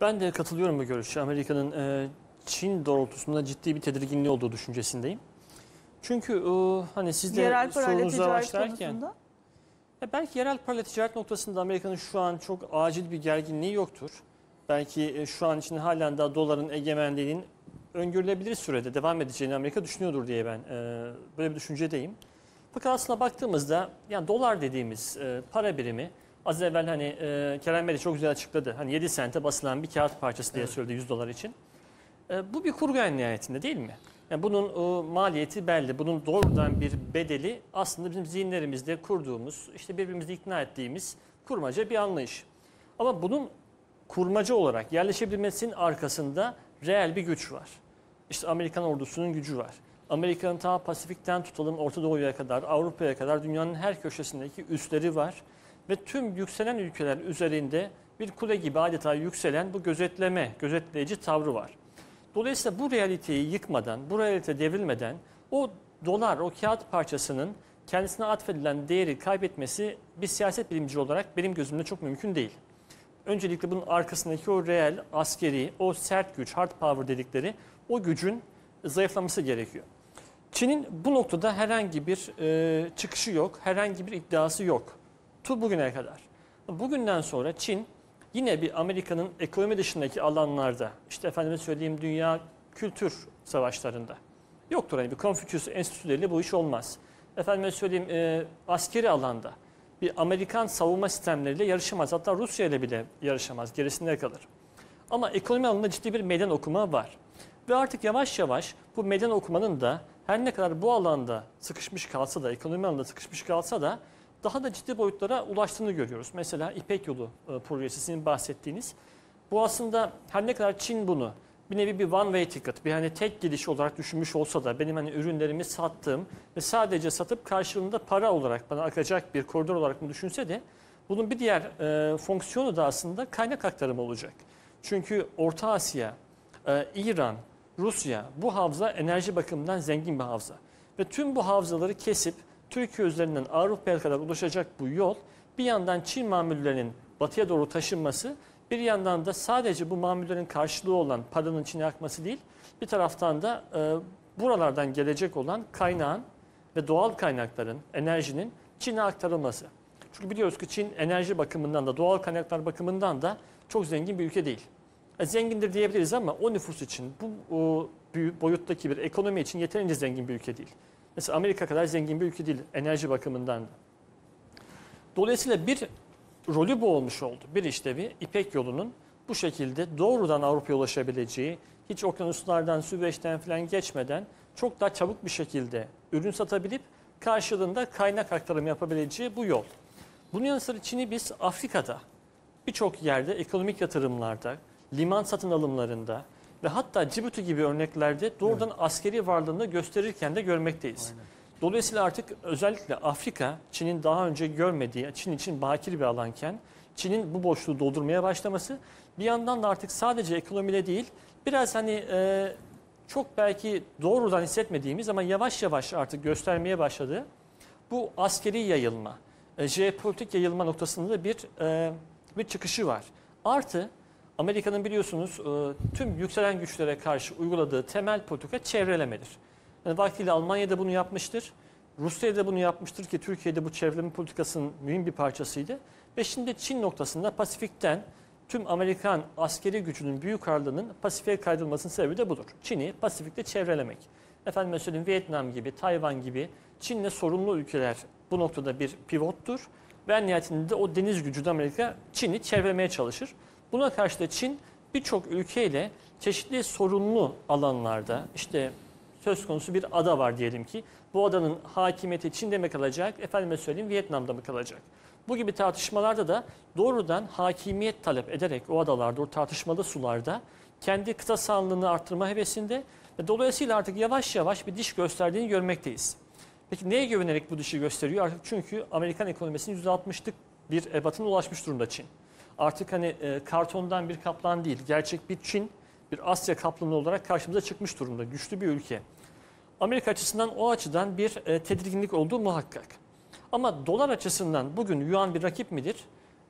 Ben de katılıyorum bu görüşe. Amerika'nın e, Çin doğrultusunda ciddi bir tedirginliği olduğu düşüncesindeyim. Çünkü e, hani siz de Yerel sorunuza başlarken konusunda. ya belki yerel parayla ticaret noktasında Amerika'nın şu an çok acil bir gerginliği yoktur. Belki e, şu an için halen daha doların egemenliğinin öngörülebilir sürede devam edeceğini Amerika düşünüyordur diye ben e, böyle bir düşüncedeyim. Fakat aslında baktığımızda yani dolar dediğimiz e, para birimi az evvel hani e, Kerem Bey de çok güzel açıkladı. Hani 7 sente basılan bir kağıt parçası diye söyledi 100 dolar için. E, bu bir kurgu en nihayetinde değil mi? Yani bunun e, maliyeti belli. Bunun doğrudan bir bedeli aslında bizim zihinlerimizde kurduğumuz, işte birbirimizi ikna ettiğimiz kurmaca bir anlayış. Ama bunun kurmaca olarak yerleşebilmesinin arkasında reel bir güç var. İşte Amerikan ordusunun gücü var. Amerika'nın ta Pasifik'ten tutalım Orta Doğu'ya kadar, Avrupa'ya kadar dünyanın her köşesindeki üsleri var. Ve tüm yükselen ülkeler üzerinde bir kule gibi adeta yükselen bu gözetleme, gözetleyici tavrı var. Dolayısıyla bu realiteyi yıkmadan, bu realite devrilmeden o dolar, o kağıt parçasının kendisine atfedilen değeri kaybetmesi bir siyaset bilimci olarak benim gözümde çok mümkün değil. Öncelikle bunun arkasındaki o reel, askeri, o sert güç, hard power dedikleri o gücün zayıflaması gerekiyor. Çin'in bu noktada herhangi bir e, çıkışı yok, herhangi bir iddiası yok. Tu bugüne kadar. Bugünden sonra Çin yine bir Amerika'nın ekonomi dışındaki alanlarda, işte efendime söyleyeyim dünya kültür savaşlarında yoktur. Hani bir Confucius enstitüleriyle bu iş olmaz. Efendime söyleyeyim e, askeri alanda bir Amerikan savunma sistemleriyle yarışamaz. Hatta Rusya ile bile yarışamaz. Gerisinde kalır. Ama ekonomi alanında ciddi bir meydan okuma var. Ve artık yavaş yavaş bu meydan okumanın da her ne kadar bu alanda sıkışmış kalsa da, ekonomi alanında sıkışmış kalsa da daha da ciddi boyutlara ulaştığını görüyoruz. Mesela İpek Yolu e, projesi sizin bahsettiğiniz. Bu aslında her ne kadar Çin bunu bir nevi bir one way ticket, bir hani tek gidiş olarak düşünmüş olsa da benim hani ürünlerimi sattığım ve sadece satıp karşılığında para olarak bana akacak bir koridor olarak mı düşünse de bunun bir diğer e, fonksiyonu da aslında kaynak aktarımı olacak. Çünkü Orta Asya, e, İran, Rusya bu havza enerji bakımından zengin bir havza. Ve tüm bu havzaları kesip Türkiye üzerinden Avrupa'ya kadar ulaşacak bu yol bir yandan Çin mamullerinin batıya doğru taşınması bir yandan da sadece bu mamullerin karşılığı olan paranın Çin'e akması değil bir taraftan da e, buralardan gelecek olan kaynağın ve doğal kaynakların, enerjinin Çin'e aktarılması. Çünkü biliyoruz ki Çin enerji bakımından da doğal kaynaklar bakımından da çok zengin bir ülke değil. E, zengindir diyebiliriz ama o nüfus için bu o, boyuttaki bir ekonomi için yeterince zengin bir ülke değil. Mesela Amerika kadar zengin bir ülke değil enerji bakımından da. Dolayısıyla bir rolü bu olmuş oldu. Bir işlevi İpek yolunun bu şekilde doğrudan Avrupa'ya ulaşabileceği, hiç okyanuslardan, Süveyş'ten falan geçmeden çok daha çabuk bir şekilde ürün satabilip karşılığında kaynak aktarımı yapabileceği bu yol. Bunun yanı sıra Çin'i biz Afrika'da birçok yerde ekonomik yatırımlarda, liman satın alımlarında ve hatta Cibuti gibi örneklerde doğrudan askeri varlığını gösterirken de görmekteyiz. Dolayısıyla artık özellikle Afrika Çin'in daha önce görmediği, Çin için bakir bir alanken Çin'in bu boşluğu doldurmaya başlaması bir yandan da artık sadece ekonomiyle değil biraz hani e, çok belki doğrudan hissetmediğimiz ama yavaş yavaş artık göstermeye başladığı bu askeri yayılma, e, jeopolitik yayılma noktasında da bir e, bir çıkışı var. Artı Amerika'nın biliyorsunuz e, tüm yükselen güçlere karşı uyguladığı temel politika çevrelemedir. Yani vaktiyle Almanya'da bunu yapmıştır. Rusya'da bunu yapmıştır ki Türkiye'de bu çevreleme politikasının mühim bir parçasıydı. Ve şimdi Çin noktasında Pasifik'ten tüm Amerikan askeri gücünün büyük ağırlığının Pasifik'e kaydırılmasının sebebi de budur. Çin'i Pasifik'te çevrelemek. Efendim söyleyeyim Vietnam gibi, Tayvan gibi Çin'le sorumlu ülkeler bu noktada bir pivottur. Ve en nihayetinde de o deniz gücü de Amerika Çin'i çevremeye çalışır. Buna karşı da Çin birçok ülkeyle çeşitli sorunlu alanlarda işte söz konusu bir ada var diyelim ki. Bu adanın hakimiyeti Çin'de mi kalacak, efendime söyleyeyim Vietnam'da mı kalacak? Bu gibi tartışmalarda da doğrudan hakimiyet talep ederek o adalarda, o tartışmalı sularda kendi kıta sahanlığını arttırma hevesinde ve dolayısıyla artık yavaş yavaş bir diş gösterdiğini görmekteyiz. Peki neye güvenerek bu dişi gösteriyor? Artık çünkü Amerikan ekonomisinin %60'lık bir ebatına ulaşmış durumda Çin. Artık hani e, kartondan bir kaplan değil, gerçek bir Çin, bir Asya kaplanı olarak karşımıza çıkmış durumda. Güçlü bir ülke. Amerika açısından o açıdan bir e, tedirginlik olduğu muhakkak. Ama dolar açısından bugün yuan bir rakip midir?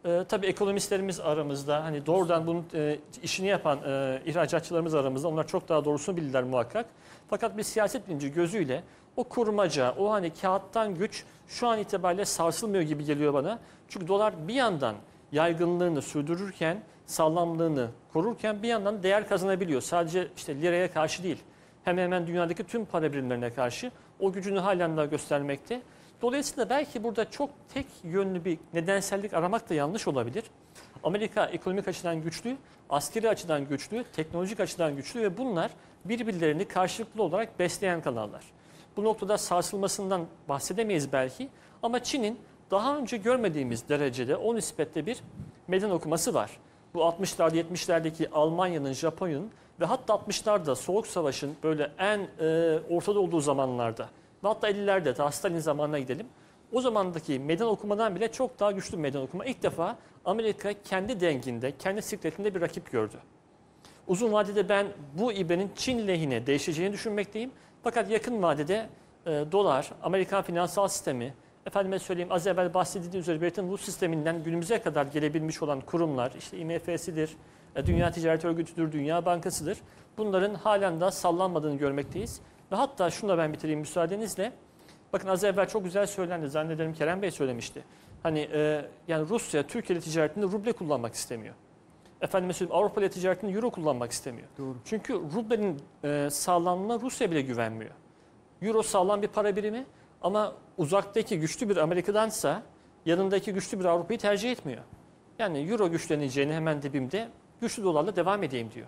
Ee, tabii ekonomistlerimiz aramızda, hani doğrudan bunun e, işini yapan e, ihracatçılarımız aramızda, onlar çok daha doğrusunu bilirler muhakkak. Fakat bir siyaset bilinci gözüyle o kurmaca, o hani kağıttan güç şu an itibariyle sarsılmıyor gibi geliyor bana. Çünkü dolar bir yandan yaygınlığını sürdürürken, sağlamlığını korurken bir yandan değer kazanabiliyor. Sadece işte liraya karşı değil, hemen hemen dünyadaki tüm para birimlerine karşı o gücünü halen daha göstermekte. Dolayısıyla belki burada çok tek yönlü bir nedensellik aramak da yanlış olabilir. Amerika ekonomik açıdan güçlü, askeri açıdan güçlü, teknolojik açıdan güçlü ve bunlar birbirlerini karşılıklı olarak besleyen kanallar. Bu noktada sarsılmasından bahsedemeyiz belki ama Çin'in daha önce görmediğimiz derecede o nispette bir meydan okuması var. Bu 60'larda 70'lerdeki Almanya'nın, Japonya'nın ve hatta 60'larda Soğuk Savaş'ın böyle en e, ortada olduğu zamanlarda ve hatta 50'lerde ta Stalin zamanına gidelim. O zamandaki meydan okumadan bile çok daha güçlü bir meydan okuma. İlk defa Amerika kendi denginde, kendi sikletinde bir rakip gördü. Uzun vadede ben bu ibrenin Çin lehine değişeceğini düşünmekteyim. Fakat yakın vadede e, dolar, Amerikan finansal sistemi, efendime söyleyeyim az evvel bahsedildiği üzere Bretton Woods sisteminden günümüze kadar gelebilmiş olan kurumlar, işte IMF'sidir, e, Dünya Ticaret Örgütü'dür, Dünya Bankası'dır. Bunların halen daha sallanmadığını görmekteyiz. Ve hatta şunu ben bitireyim müsaadenizle. Bakın az evvel çok güzel söylendi. Zannederim Kerem Bey söylemişti. Hani e, yani Rusya Türkiye ile ticaretinde ruble kullanmak istemiyor. Efendim mesela Avrupa ile ticaretinde euro kullanmak istemiyor. Doğru. Çünkü rublenin e, sağlamlığına Rusya bile güvenmiyor. Euro sağlam bir para birimi ama uzaktaki güçlü bir Amerika'dansa yanındaki güçlü bir Avrupa'yı tercih etmiyor. Yani euro güçleneceğini hemen dibimde güçlü dolarla devam edeyim diyor.